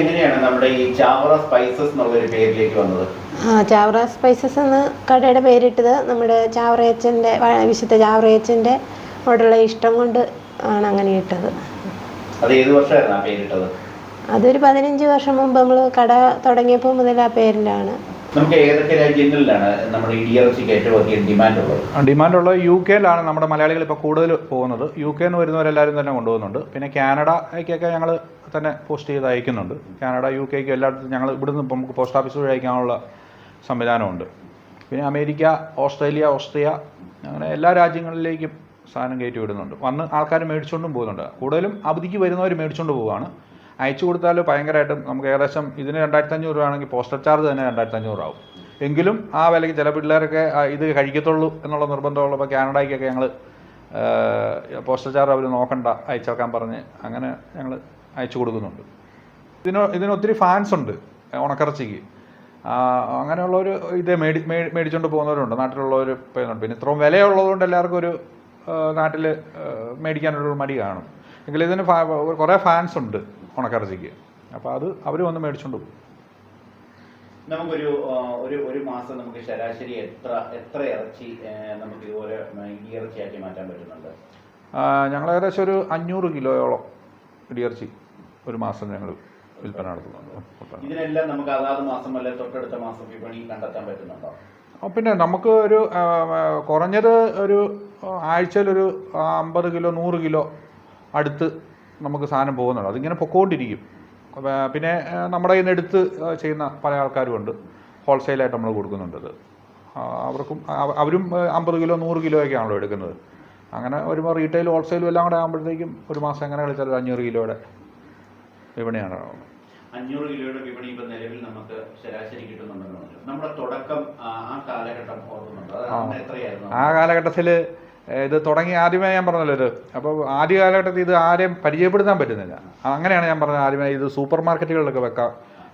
എങ്ങനെയാണ് നമ്മുടെ ഈ ചാവറ സ്പൈസസ് പേരിലേക്ക് വന്നത്? ആ ചാവറ സ്പൈസസ് എന്ന് കടയുടെ പേരിട്ടത് നമ്മുടെ ചാവറയച്ചന്റെ വിശുദ്ധ ചാവറയച്ചന്റെ ഓടുള്ള ഇഷ്ടം കൊണ്ട് ആണ് അങ്ങനെ ഇട്ടത്. അത് ഏത് വർഷമായിരുന്നു ആ പേരിട്ടത്? അതൊരു പതിനഞ്ച് വർഷം മുമ്പ് നമ്മൾ കട തുടങ്ങിയപ്പോൾ മുതൽ ആ പേരിലാണ്. നമുക്ക് ഏതൊക്കെ രാജ്യങ്ങളിലാണ് നമ്മുടെ ഇടിയിറച്ചിക്ക് ഏറ്റവും അധികം ഡിമാൻഡ് ഉള്ളത്? ഡിമാൻഡുള്ള യു കെയിലാണ് നമ്മുടെ മലയാളികൾ ഇപ്പോൾ കൂടുതൽ പോകുന്നത്. യു കെ എന്ന് വരുന്നവരെല്ലാവരും തന്നെ കൊണ്ടുപോകുന്നുണ്ട്. പിന്നെ കാനഡയ്ക്കൊക്കെ ഞങ്ങൾ തന്നെ പോസ്റ്റ് ചെയ്ത് അയക്കുന്നുണ്ട്. കാനഡ യു കെക്ക് എല്ലായിടത്തും ഞങ്ങൾ ഇവിടുന്ന് നമുക്ക് പോസ്റ്റ് ഓഫീസ് വഴി അയക്കാനുള്ള സംവിധാനമുണ്ട്. പിന്നെ അമേരിക്ക ഓസ്ട്രേലിയ ഓസ്ട്രിയ അങ്ങനെ എല്ലാ രാജ്യങ്ങളിലേക്കും സാധനം കയറ്റി വിടുന്നുണ്ട്. വന്ന് ആൾക്കാർ മേടിച്ചുകൊണ്ടും പോകുന്നുണ്ട്. കൂടുതലും അവധിക്ക് വരുന്നവർ മേടിച്ചുകൊണ്ട് പോവുകയാണ്. അയച്ചു കൊടുത്താൽ ഭയങ്കരമായിട്ടും നമുക്ക് ഏകദേശം ഇതിന് രണ്ടായിരത്തി അഞ്ഞൂറ് രൂപയാണെങ്കിൽ പോസ്റ്റൽ ചാർജ് തന്നെ രണ്ടായിരത്തി അഞ്ഞൂറ് ആവും. എങ്കിലും ആ വിലയ്ക്ക് ചില പിള്ളേരൊക്കെ ഇത് കഴിക്കത്തുള്ളൂ എന്നുള്ള നിർബന്ധമുള്ളപ്പോൾ കാനഡയ്ക്കൊക്കെ ഞങ്ങൾ പോസ്റ്റൽ ചാർജ് അവർ നോക്കണ്ട അയച്ചേക്കാൻ പറഞ്ഞ് അങ്ങനെ ഞങ്ങൾ അയച്ചു കൊടുക്കുന്നുണ്ട്. ഇതിന് ഇതിന് ഒത്തിരി ഫാൻസ് ഉണ്ട് ഉണക്കറച്ചിക്ക് അങ്ങനെയുള്ളവർ ഇത് മേടി മേടിച്ചുകൊണ്ട് പോകുന്നവരുണ്ട് നാട്ടിലുള്ളവർ പോകുന്നുണ്ട് പിന്നെ ഇത്രയും വിലയുള്ളതുകൊണ്ട് എല്ലാവർക്കും ഒരു നാട്ടിൽ മേടിക്കാനൊരു മടി കാണും. എങ്കിലും ഇതിന് കുറേ ഫാൻസ് ഉണ്ട്. ഉണക്കറച്ചിക്ക് അപ്പോൾ അത് അവർ വന്ന് മേടിച്ചുകൊണ്ട് പോകും നമുക്കൊരു ഒരു ഒരു മാസം നമുക്ക് ശരാശരി എത്ര എത്ര ഇറച്ചി നമുക്ക് ഇതുപോലെ ഇടിയിറച്ചിയാക്കി മാറ്റാൻ പറ്റുന്നുണ്ട്? ഞങ്ങൾ ഏകദേശം ഒരു അഞ്ഞൂറ് കിലോയോളം ഇടിയിറച്ചി ഒരു മാസം ഞങ്ങൾ വിൽപ്പന നടത്തുന്നുണ്ട്. ഇതിനെല്ലാം നമുക്ക് അതാത് മാസം അല്ലെ തൊട്ടടുത്ത മാസം വിപണി കണ്ടെത്താൻ പറ്റുന്നുണ്ടോ? പിന്നെ നമുക്ക് ഒരു കുറഞ്ഞത് ഒരു ആഴ്ചയിൽ ഒരു അമ്പത് കിലോ നൂറ് കിലോ അടുത്ത് നമുക്ക് സാധനം പോകുന്നുള്ളൂ അതിങ്ങനെ പൊക്കോണ്ടിരിക്കും. പിന്നെ നമ്മുടെ കയ്യിൽ നിന്ന് എടുത്ത് ചെയ്യുന്ന പല ആൾക്കാരും ഉണ്ട്. ഹോൾസെയിലായിട്ട് നമ്മൾ കൊടുക്കുന്നുണ്ട് അത്. അവർക്കും അവരും അമ്പത് കിലോ നൂറ് കിലോ ഒക്കെ ആണല്ലോ എടുക്കുന്നത്. അങ്ങനെ ഒരു റീറ്റെയിൽ ഹോൾസെയിലും എല്ലാം കൂടെ ആകുമ്പോഴത്തേക്കും ഒരു മാസം എങ്ങനെ കളിച്ചാൽ ഒരു അഞ്ഞൂറ് കിലോയുടെ വിപണിയാണ്. അഞ്ഞൂറ് കിലോയുടെ വിപണി ഇപ്പം നിലവിൽ നമുക്ക് ശരാശരി കിട്ടുന്നുണ്ടെന്ന് പറഞ്ഞു നമ്മുടെ തുടക്കം ആ കാലഘട്ടം ഓർക്കുന്നുണ്ട്? ആ. കാലഘട്ടത്തിൽ ഇത് തുടങ്ങി ആദ്യമേ ഞാൻ പറഞ്ഞല്ലോ ഇത്. അപ്പോൾ ആദ്യ കാലഘട്ടത്തിൽ ഇത് ആരെയും പരിചയപ്പെടുത്താൻ പറ്റുന്നില്ല. അങ്ങനെയാണ് ഞാൻ പറഞ്ഞത് ആദ്യമേ ഇത് സൂപ്പർ മാർക്കറ്റുകളിലൊക്കെ വെക്കാം.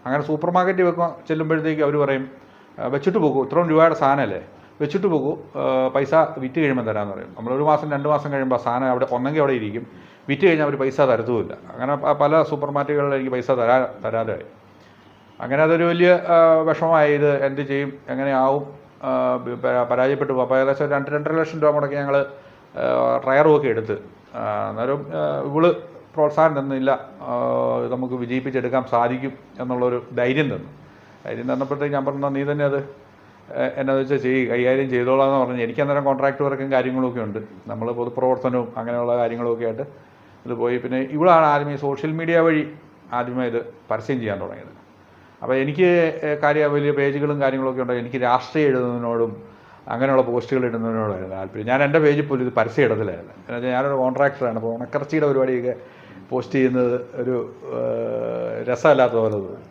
അങ്ങനെ സൂപ്പർ മാർക്കറ്റിൽ വെക്കാൻ ചെല്ലുമ്പോഴത്തേക്ക് അവർ പറയും വെച്ചിട്ട് പോകൂ ഇത്രയും രൂപയുടെ സാധനമല്ലേ? വെച്ചിട്ട് പോകൂ പൈസ വിറ്റ് കഴിയുമ്പോൾ തരാമെന്ന് പറയും. നമ്മളൊരു മാസം രണ്ട് മാസം കഴിയുമ്പോൾ സാധനം അവിടെ ഒന്നെങ്കിൽ അവിടെ ഇരിക്കും. വിറ്റ് കഴിഞ്ഞാൽ അവർ പൈസ തരത്തുമില്ല. അങ്ങനെ പല സൂപ്പർ മാർക്കറ്റുകളിൽ എനിക്ക് പൈസ തരാ തരാതെ അങ്ങനെ അതൊരു വലിയ വിഷമമായി. ഇത് എന്ത് ചെയ്യും? എങ്ങനെയാവും പരാജയപ്പെട്ടു. പോകും അപ്പോൾ ഏകദേശം രണ്ട് രണ്ടര ലക്ഷം രൂപ മുടക്കി ഞങ്ങൾ ഒക്കെ എടുത്ത്. അന്നേരം ഇവൾ പ്രോത്സാഹനം തന്നില്ല. നമുക്ക് വിജയിപ്പിച്ചെടുക്കാൻ സാധിക്കും എന്നുള്ളൊരു ധൈര്യം തന്നു. ധൈര്യം തന്നപ്പോഴത്തേക്ക് ഞാൻ പറഞ്ഞു നീ തന്നെ അത് എന്നാന്ന് വെച്ചാൽ ചെയ്യ് കൈകാര്യം ചെയ്തോളാം എന്ന് പറഞ്ഞു എനിക്ക് അന്നേരം കോൺട്രാക്ട് വർക്കും കാര്യങ്ങളൊക്കെ ഉണ്ട്. നമ്മൾ പൊതുപ്രവർത്തനവും അങ്ങനെയുള്ള കാര്യങ്ങളൊക്കെ ആയിട്ട് ഇത് പോയി. പിന്നെ ഇവളാണ് ആദ്യമേ സോഷ്യൽ മീഡിയ വഴി ആദ്യമേ ഇത് പരസ്യം ചെയ്യാൻ തുടങ്ങിയത്. അപ്പോൾ എനിക്ക് കാര്യ വലിയ പേജുകളും കാര്യങ്ങളൊക്കെ ഉണ്ടോ എനിക്ക് രാഷ്ട്രീയം എഴുതുന്നതിനോടും അങ്ങനെയുള്ള പോസ്റ്റുകൾ ഇടുന്നതിനോടായിരുന്നു താല്പര്യം. ഞാൻ എന്റെ പേജിൽ പോലും ഇത് പരസ്യം ഇടത്തിലായിരുന്നു എന്ന് വെച്ചാൽ ഞാനൊരു കോൺട്രാക്ടറാണ്. അപ്പോൾ ഉണക്കർച്ചിയുടെ പരിപാടിയൊക്കെ പോസ്റ്റ് ചെയ്യുന്നത് ഒരു രസമല്ലാത്ത പോലെ തോന്നി.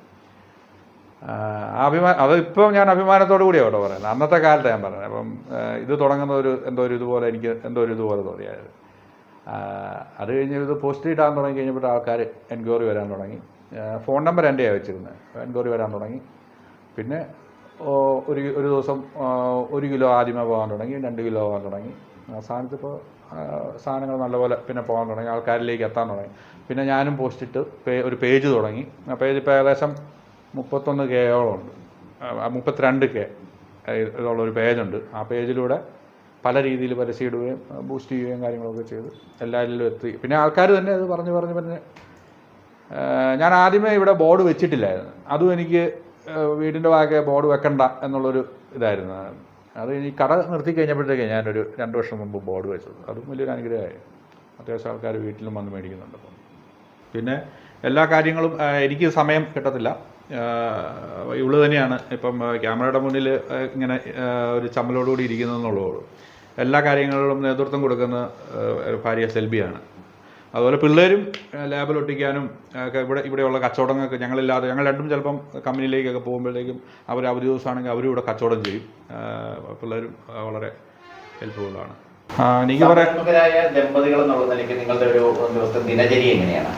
അതിപ്പോൾ അത് ഞാൻ അഭിമാനത്തോടു കൂടിയാണ് കേട്ടോ പറയുന്നത്. അന്നത്തെ കാലത്ത് ഞാൻ പറഞ്ഞത്. അപ്പം ഇത് തുടങ്ങുന്ന ഒരു എന്തോ ഒരു ഇതുപോലെ എനിക്ക് എന്തോ ഒരു ഇതുപോലെ തോന്നിയായിരുന്നു. അത് കഴിഞ്ഞ് ഇത് പോസ്റ്റ് ഇടാൻ തുടങ്ങി കഴിഞ്ഞപ്പോൾ ആൾക്കാർ എൻക്വയറി വരാൻ തുടങ്ങി. ഫോൺ നമ്പർ എന്റെയാണ് വെച്ചിരുന്നത്. എൻക്വയറി വരാൻ തുടങ്ങി. പിന്നെ ഒരു ഒരു ദിവസം ഒരു കിലോ ആദ്യമേ പോകാൻ തുടങ്ങി രണ്ട് കിലോ പോകാൻ തുടങ്ങി. അവസാനത്ത് ഇപ്പോൾ സാധനങ്ങൾ നല്ലപോലെ പിന്നെ പോകാൻ തുടങ്ങി ആൾക്കാരിലേക്ക് എത്താൻ തുടങ്ങി. പിന്നെ ഞാനും പോസ്റ്റ് ഇട്ട് പേ ഒരു പേജ് തുടങ്ങി. ആ പേജ് ഇപ്പോൾ ഏകദേശം മുപ്പത്തൊന്ന് കെയോളം ഉണ്ട്. മുപ്പത്തിരണ്ട് കെ ഇതുള്ളൊരു പേജുണ്ട് ആ പേജിലൂടെ പല രീതിയിൽ പരസ്യം ഇടുകയും ബൂസ്റ്റ് ചെയ്യുകയും കാര്യങ്ങളൊക്കെ ചെയ്ത് എല്ലാവരിലും എത്തി. പിന്നെ ആൾക്കാർ തന്നെ അത് പറഞ്ഞ് പറഞ്ഞ് പറഞ്ഞ് ഞാൻ ആദ്യമേ ഇവിടെ ബോർഡ് വെച്ചിട്ടില്ലായിരുന്നു. അതും എനിക്ക് വീടിന്റെ ഭാഗത്തെ ബോർഡ് വെക്കണ്ട എന്നുള്ളൊരു ഇതായിരുന്നു. അത് ഈ കട നിർത്തി കഴിഞ്ഞപ്പോഴത്തേക്ക് ഞാനൊരു രണ്ട് വർഷം മുമ്പ് ബോർഡ് വെച്ചത്. അതും വലിയൊരു അനുഗ്രഹമായി. അത്യാവശ്യം ആൾക്കാർ വീട്ടിലും വന്ന് മേടിക്കുന്നുണ്ട് അപ്പം. പിന്നെ എല്ലാ കാര്യങ്ങളും എനിക്ക് സമയം കിട്ടത്തില്ല. ഇവൾ തന്നെയാണ്. ഇപ്പം ക്യാമറയുടെ മുന്നിൽ ഇങ്ങനെ ഒരു ചമ്മലോടുകൂടി ഇരിക്കുന്നതെന്നുള്ളൂ എല്ലാ കാര്യങ്ങളിലും നേതൃത്വം കൊടുക്കുന്ന ഭാര്യ സെൽബിയാണ്. അതുപോലെ പിള്ളേരും ലാബിൽ ഒട്ടിക്കാനും ഒക്കെ ഇവിടെ ഇവിടെയുള്ള കച്ചവടങ്ങൾക്ക് ഞങ്ങളില്ലാതെ ഞങ്ങൾ രണ്ടും ചിലപ്പം കമ്പനിയിലേക്കൊക്കെ പോകുമ്പോഴത്തേക്കും അവർ അവധി ദിവസമാണെങ്കിൽ അവരും ഇവിടെ കച്ചവടം ചെയ്യും. പിള്ളേരും വളരെ ഹെൽപ്ഫുള്ളാണ് എനിക്ക് പറയാം സംരംഭകരായ ദമ്പതികൾ എന്നുള്ള നിലയ്ക്ക് നിങ്ങളുടെ ഒരു ദിവസത്തെ ദിനചര്യ എങ്ങനെയാണ്?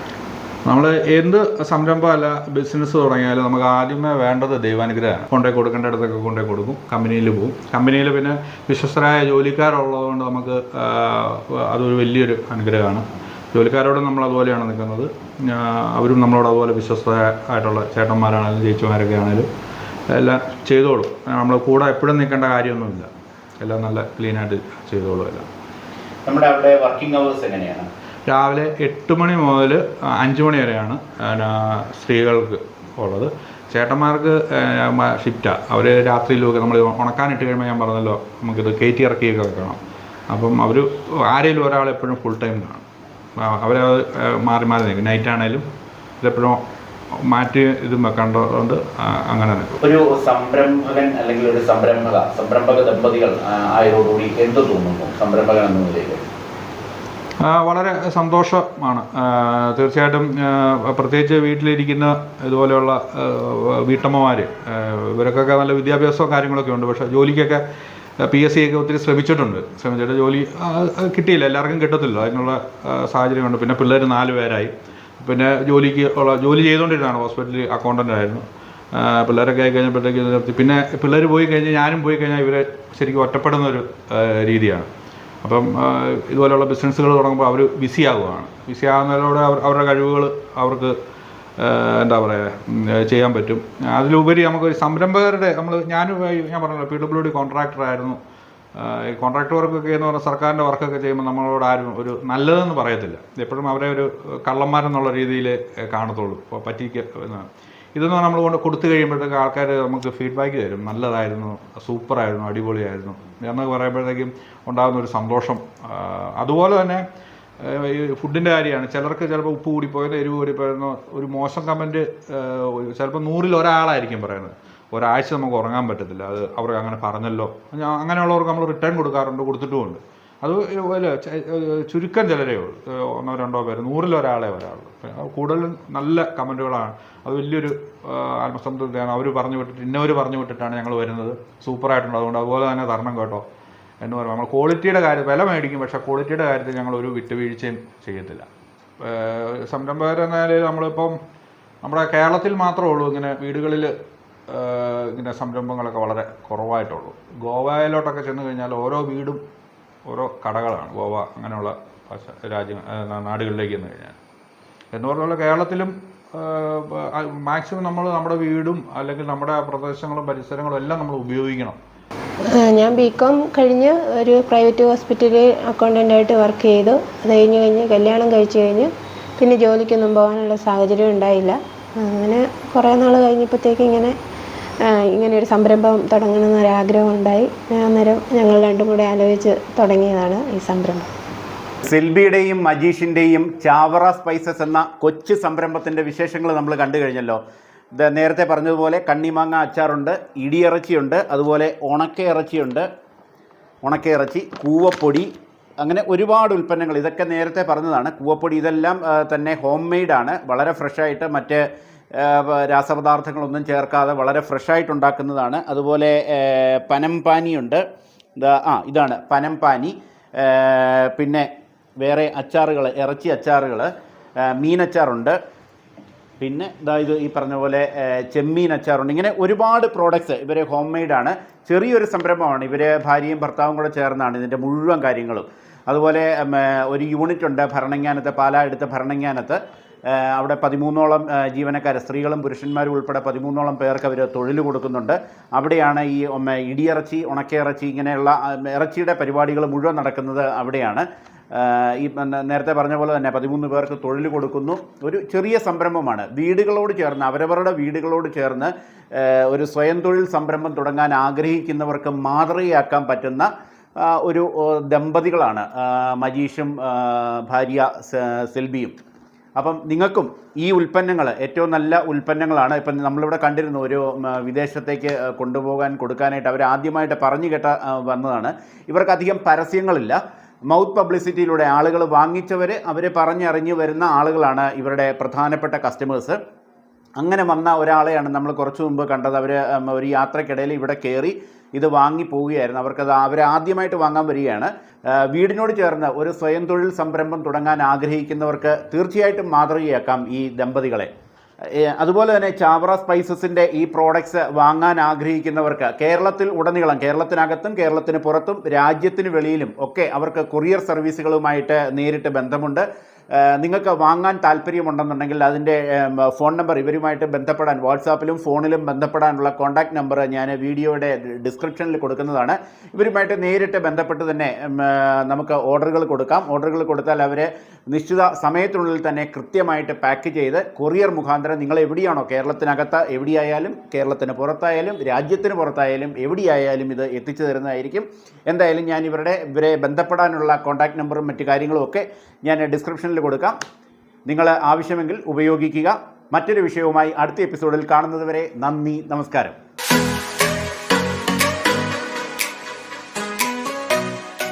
നമ്മൾ എന്ത് സംരംഭമല്ല ബിസിനസ് തുടങ്ങിയാലും നമുക്ക് ആദ്യമേ വേണ്ടത് ദൈവാനുഗ്രഹമാണ്. കൊണ്ടേ കൊടുക്കേണ്ടയിടത്തൊക്കെ കൊണ്ടേ കൊടുക്കും കമ്പനിയിൽ പോകും. കമ്പനിയിൽ പിന്നെ വിശ്വസ്തരായ ജോലിക്കാരുള്ളതുകൊണ്ട് നമുക്ക് അതൊരു വലിയൊരു അനുഗ്രഹമാണ്. ജോലിക്കാരോട് നമ്മൾ അതുപോലെയാണ് നിൽക്കുന്നത് അവരും നമ്മളോട് അതുപോലെ വിശ്വസ്ത ആയിട്ടുള്ള ചേട്ടന്മാരാണെങ്കിലും ചേച്ചിമാരൊക്കെ ആണെങ്കിലും എല്ലാം ചെയ്തോളും. നമ്മൾ കൂടെ എപ്പോഴും നിൽക്കേണ്ട കാര്യമൊന്നുമില്ല. എല്ലാം നല്ല ക്ലീനായിട്ട് ചെയ്തോളും എല്ലാം. നമ്മുടെ അവിടെ വർക്കിംഗ് അവേഴ്സ് എങ്ങനെയാണ്? രാവിലെ എട്ട് മണി മുതൽ അഞ്ച് മണി വരെയാണ് സ്ത്രീകൾക്ക് ഉള്ളത്. ചേട്ടന്മാർക്ക് ഷിഫ്റ്റാണ് അവർ രാത്രിയിലൊക്കെ നമ്മൾ ഉണക്കാനിട്ട് കഴിയുമ്പോൾ ഞാൻ പറഞ്ഞല്ലോ നമുക്കിത് കയറ്റി ഇറക്കിയൊക്കെ വെക്കണം. അപ്പം അവർ ആരെങ്കിലും ഒരാൾ എപ്പോഴും ഫുൾ ടൈം കാണും. അവർ മാറി മാറി നിൽക്കും. നൈറ്റ് ആണെങ്കിലും ഇതെപ്പോഴും മാറ്റി ഇതും വെക്കേണ്ടതുകൊണ്ട് അങ്ങനെ നിൽക്കും. ഒരു സംരംഭകൻ അല്ലെങ്കിൽ ഒരു സംരംഭക സംരംഭക ദമ്പതികൾ ആയതോടുകൂടി എന്ത് തോന്നുന്നു? സംരംഭകൻ എന്ന നിലയിൽ വളരെ സന്തോഷമാണ്. തീർച്ചയായിട്ടും പ്രത്യേകിച്ച് വീട്ടിലിരിക്കുന്ന ഇതുപോലെയുള്ള വീട്ടമ്മമാർ ഇവർക്കൊക്കെ നല്ല വിദ്യാഭ്യാസവും കാര്യങ്ങളൊക്കെ ഉണ്ട്. പക്ഷേ ജോലിക്കൊക്കെ പി എസ് സി ഒക്കെ ഒത്തിരി ശ്രമിച്ചിട്ടുണ്ട്. ശ്രമിച്ചിട്ട് ജോലി കിട്ടിയില്ല. എല്ലാവർക്കും കിട്ടത്തില്ല. അതിനുള്ള സാഹചര്യമുണ്ട് പിന്നെ പിള്ളേർ നാല് പേരായി. പിന്നെ ജോലിക്ക് ഉള്ള ജോലി ചെയ്തുകൊണ്ടിരുന്നതാണ്. ഹോസ്പിറ്റലിൽ അക്കൗണ്ടന്റ് ആയിരുന്നു. പിള്ളേരൊക്കെ ആയി കഴിഞ്ഞപ്പോഴത്തേക്ക് നിർത്തി. പിന്നെ പിള്ളേർ പോയി കഴിഞ്ഞാൽ ഞാനും പോയി കഴിഞ്ഞാൽ ഇവരെ ശരിക്കും ഒറ്റപ്പെടുന്ന ഒരു രീതിയാണ്. അപ്പം ഇതുപോലെയുള്ള ബിസിനസ്സുകൾ തുടങ്ങുമ്പോൾ അവർ ബിസി ആവുകയാണ്. ബിസി ആകുന്നതിലൂടെ അവർ അവരുടെ കഴിവുകൾ അവർക്ക് എന്താ പറയുക ചെയ്യാൻ പറ്റും. അതിലുപരി നമുക്ക് സംരംഭകരുടെ നമ്മൾ ഞാനും ഞാൻ പറഞ്ഞല്ലോ പി ഡബ്ല്യു ഡി കോൺട്രാക്ടറായിരുന്നു ഈ കോൺട്രാക്ട് വർക്കൊക്കെ എന്ന് പറഞ്ഞാൽ സർക്കാരിന്റെ വർക്കൊക്കെ ചെയ്യുമ്പോൾ നമ്മളോട് ആരും ഒരു നല്ലതെന്ന് പറയത്തില്ല. എപ്പോഴും അവരെ ഒരു കള്ളന്മാരെന്നുള്ള രീതിയിൽ കാണത്തുള്ളൂ. ഇപ്പോൾ പറ്റിക്ക ഇതെന്ന് പറഞ്ഞാൽ നമ്മൾ കൊണ്ട് കൊടുത്തു കഴിയുമ്പോഴത്തേക്ക് ആൾക്കാർ നമുക്ക് ഫീഡ്ബാക്ക് തരും. നല്ലതായിരുന്നു സൂപ്പറായിരുന്നു അടിപൊളിയായിരുന്നു. എന്നൊക്കെ പറയുമ്പോഴത്തേക്കും ഉണ്ടാകുന്ന ഒരു സന്തോഷം. അതുപോലെ തന്നെ ഫുഡിന്റെ കാര്യമാണ്. ചിലർക്ക് ചിലപ്പോൾ ഉപ്പ് കൂടിപ്പോയെന്ന് എരിവ് കൂടിപ്പോയെന്നോ ഒരു മോശം കമന്റ് ചിലപ്പോൾ നൂറിൽ ഒരാളായിരിക്കും പറയുന്നത്. ഒരാഴ്ച നമുക്ക് ഉറങ്ങാൻ പറ്റത്തില്ല. അത് അവർ അങ്ങനെ പറഞ്ഞല്ലോ. അങ്ങനെയുള്ളവർക്ക് നമ്മൾ റിട്ടേൺ കൊടുക്കാറുണ്ട് കൊടുത്തിട്ടുമുണ്ട്. അത് ചുരുക്കം ചിലരേ ഉള്ളൂ. ഒന്നോ രണ്ടോ പേര്. നൂറിൽ ഒരാളെ വരാറുള്ളൂ. കൂടുതലും നല്ല കമന്റുകളാണ് അത് വലിയൊരു ആത്മസംതൃപ്തിയാണ്. അവർ പറഞ്ഞു വിട്ടിട്ട് ഇന്നവർ പറഞ്ഞു വിട്ടിട്ടാണ് ഞങ്ങൾ വരുന്നത്. സൂപ്പറായിട്ടുണ്ട് അതുകൊണ്ട് അതുപോലെ തന്നെ തരണം കേട്ടോ. എന്ന് പറയുമ്പോൾ നമ്മൾ ക്വാളിറ്റിയുടെ കാര്യം വില മേടിക്കും പക്ഷേ ക്വാളിറ്റിയുടെ കാര്യത്തിൽ ഞങ്ങൾ ഒരു വിട്ടുവീഴ്ചയും ചെയ്യത്തില്ല. സംരംഭകരെന്ന എന്ന നിലയിൽ നമ്മളിപ്പം നമ്മുടെ കേരളത്തിൽ മാത്രമേ ഉള്ളൂ ഇങ്ങനെ വീടുകളിൽ ഇങ്ങനെ സംരംഭങ്ങളൊക്കെ വളരെ കുറവായിട്ടുള്ളൂ. ഗോവയിലോട്ടൊക്കെ ചെന്ന് കഴിഞ്ഞാൽ ഓരോ വീടും ഓരോ കടകളാണ്. ഗോവ അങ്ങനെയുള്ള രാജ്യം നാടുകളിലേക്ക് ചെന്ന് കഴിഞ്ഞാൽ. എന്ന് പറഞ്ഞ കേരളത്തിലും മാക്സിമം നമ്മൾ നമ്മുടെ വീടും അല്ലെങ്കിൽ നമ്മുടെ പ്രദേശങ്ങളും പരിസരങ്ങളും എല്ലാം നമ്മൾ ഉപയോഗിക്കണം. ഞാൻ ബി കോം കഴിഞ്ഞ് ഒരു പ്രൈവറ്റ് ഹോസ്പിറ്റലിൽ അക്കൗണ്ടന്റായിട്ട് വർക്ക് ചെയ്തു. അത് കഴിഞ്ഞ് കഴിഞ്ഞ് കല്യാണം കഴിച്ച് കഴിഞ്ഞ് പിന്നെ ജോലിക്കൊന്നും പോകാനുള്ള സാഹചര്യം ഉണ്ടായില്ല. അങ്ങനെ കുറേ നാൾ കഴിഞ്ഞപ്പോഴത്തേക്ക് ഇങ്ങനെ ഇങ്ങനെ ഒരു സംരംഭം തുടങ്ങണമെന്നൊരാഗ്രഹം ഉണ്ടായി. ഞാൻ അന്നേരം ഞങ്ങൾ രണ്ടും കൂടെ ആലോചിച്ച് തുടങ്ങിയതാണ് ഈ സംരംഭം. സെൽബിയുടെയും മജീഷിന്റെയും ചാവറ സ്പൈസസ് എന്ന കൊച്ചു സംരംഭത്തിന്റെ വിശേഷങ്ങൾ നമ്മൾ കണ്ടു കഴിഞ്ഞല്ലോ. നേരത്തെ പറഞ്ഞതുപോലെ കണ്ണിമാങ്ങ അച്ചാറുണ്ട് ഇടിയിറച്ചിയുണ്ട് അതുപോലെ ഉണക്ക ഇറച്ചിയുണ്ട് ഉണക്ക ഇറച്ചി കൂവപ്പൊടി അങ്ങനെ ഒരുപാട് ഉൽപ്പന്നങ്ങൾ. ഇതൊക്കെ നേരത്തെ പറഞ്ഞതാണ്. കൂവപ്പൊടി ഇതെല്ലാം തന്നെ ഹോം മെയ്ഡാണ് വളരെ ഫ്രഷായിട്ട് മറ്റ് രാസപദാർത്ഥങ്ങളൊന്നും ചേർക്കാതെ വളരെ ഫ്രഷായിട്ട് ഉണ്ടാക്കുന്നതാണ്. അതുപോലെ പനംപാനിയുണ്ട് ആ ഇതാണ് പനംപാനി പിന്നെ വേറെ അച്ചാറുകൾ ഇറച്ചി അച്ചാറുകൾ മീനച്ചാറുണ്ട്. പിന്നെ ഇതാ ഇത് ഈ പറഞ്ഞ പോലെ ചെമ്മീൻ അച്ചാറുണ്ട്. ഇങ്ങനെ ഒരുപാട് പ്രോഡക്റ്റ്സ് ഇവർ ഹോം മെയ്ഡാണ് ചെറിയൊരു സംരംഭമാണ്. ഇവർ ഭാര്യയും ഭർത്താവും കൂടെ ചേർന്നാണ് ഇതിന്റെ മുഴുവൻ കാര്യങ്ങളും. അതുപോലെ ഒരു യൂണിറ്റ് ഉണ്ട് ഭരണങ്ങാനത്ത് പാലാ എടുത്ത ഭരണങ്ങാനത്ത് അവിടെ പതിമൂന്നോളം ജീവനക്കാർ സ്ത്രീകളും പുരുഷന്മാരും ഉൾപ്പെടെ പതിമൂന്നോളം പേർക്ക് അവർ തൊഴിൽ കൊടുക്കുന്നുണ്ട്. അവിടെയാണ് ഈ ഇടിയിറച്ചി ഉണക്കയിറച്ചി ഇങ്ങനെയുള്ള ഇറച്ചിയുടെ പരിപാടികൾ മുഴുവൻ നടക്കുന്നത് അവിടെയാണ്. ഈ നേരത്തെ പറഞ്ഞ പോലെ തന്നെ പതിമൂന്ന് പേർക്ക് തൊഴിൽ കൊടുക്കുന്നു. ഒരു ചെറിയ സംരംഭമാണ്. വീടുകളോട് ചേർന്ന് അവരവരുടെ വീടുകളോട് ചേർന്ന് ഒരു സ്വയം തൊഴിൽ സംരംഭം തുടങ്ങാൻ ആഗ്രഹിക്കുന്നവർക്ക് മാതൃകയാക്കാൻ പറ്റുന്ന ഒരു ദമ്പതികളാണ് മജീഷും ഭാര്യ സെൽബിയും. അപ്പം നിങ്ങൾക്കും ഈ ഉൽപ്പന്നങ്ങൾ ഏറ്റവും നല്ല ഉൽപ്പന്നങ്ങളാണ് ഇപ്പം നമ്മളിവിടെ കണ്ടിരുന്നു ഒരു വിദേശത്തേക്ക് കൊണ്ടുപോകാൻ കൊടുക്കാനായിട്ട് അവർ ആദ്യമായിട്ട് പറഞ്ഞു കേട്ട വന്നതാണ്. ഇവർക്ക് അധികം പരസ്യങ്ങളില്ല. മൗത്ത് പബ്ലിസിറ്റിയിലൂടെ ആളുകൾ വാങ്ങിച്ചവർ അവർ പറഞ്ഞറിഞ്ഞ് വരുന്ന ആളുകളാണ് ഇവരുടെ പ്രധാനപ്പെട്ട കസ്റ്റമേഴ്സ്. അങ്ങനെ വന്ന ഒരാളെയാണ് നമ്മൾ കുറച്ച് മുമ്പ് കണ്ടത്. അവർ ഒരു യാത്രക്കിടയിൽ ഇവിടെ കയറി ഇത് വാങ്ങി പോവുകയായിരുന്നു. അവർക്കത് അവർ ആദ്യമായിട്ട് വാങ്ങാൻ വരികയാണ്. വീടിനോട് ചേർന്ന് ഒരു സ്വയം തൊഴിൽ സംരംഭം തുടങ്ങാൻ ആഗ്രഹിക്കുന്നവർക്ക് തീർച്ചയായിട്ടും മാതൃകയാക്കാം ഈ ദമ്പതികളെ. അതുപോലെ തന്നെ ചാവറ സ്പൈസസിന്റെ ഈ പ്രോഡക്ട്സ് വാങ്ങാൻ ആഗ്രഹിക്കുന്നവർക്ക് കേരളത്തിൽ ഉടനീളം കേരളത്തിനകത്തും കേരളത്തിന് പുറത്തും രാജ്യത്തിന് വെളിയിലും ഒക്കെ അവർക്ക് കൊറിയർ സർവീസുകളുമായിട്ട് നേരിട്ട് ബന്ധമുണ്ട്. നിങ്ങൾക്ക് വാങ്ങാൻ താല്പര്യമുണ്ടെന്നുണ്ടെങ്കിൽ അതിന്റെ ഫോൺ നമ്പർ ഇവരുമായിട്ട് ബന്ധപ്പെടാൻ വാട്സാപ്പിലും ഫോണിലും ബന്ധപ്പെടാനുള്ള കോൺടാക്ട് നമ്പർ ഞാൻ വീഡിയോയുടെ ഡിസ്ക്രിപ്ഷനിൽ കൊടുക്കുന്നതാണ്. ഇവരുമായിട്ട് നേരിട്ട് ബന്ധപ്പെട്ട് തന്നെ നമുക്ക് ഓർഡറുകൾ കൊടുക്കാം. ഓർഡറുകൾ കൊടുത്താൽ അവർ നിശ്ചിത സമയത്തിനുള്ളിൽ തന്നെ കൃത്യമായിട്ട് പാക്ക് ചെയ്ത് കൊറിയർ മുഖാന്തരം നിങ്ങൾ എവിടെയാണോ കേരളത്തിനകത്ത് എവിടെയായാലും കേരളത്തിന് പുറത്തായാലും രാജ്യത്തിന് പുറത്തായാലും എവിടെയായാലും ഇത് എത്തിച്ചു തരുന്നതായിരിക്കും. എന്തായാലും ഞാൻ ഇവരുടെ ഇവരെ ബന്ധപ്പെടാനുള്ള കോൺടാക്ട് നമ്പറും മറ്റു കാര്യങ്ങളും ഒക്കെ ഞാൻ ഡിസ്ക്രിപ്ഷനിൽ കൊടുക്കാം. നിങ്ങൾ ആവശ്യമെങ്കിൽ ഉപയോഗിക്കുക. മറ്റൊരു വിഷയവുമായി അടുത്ത എപ്പിസോഡിൽ കാണുന്നതുവരെ നന്ദി നമസ്കാരം.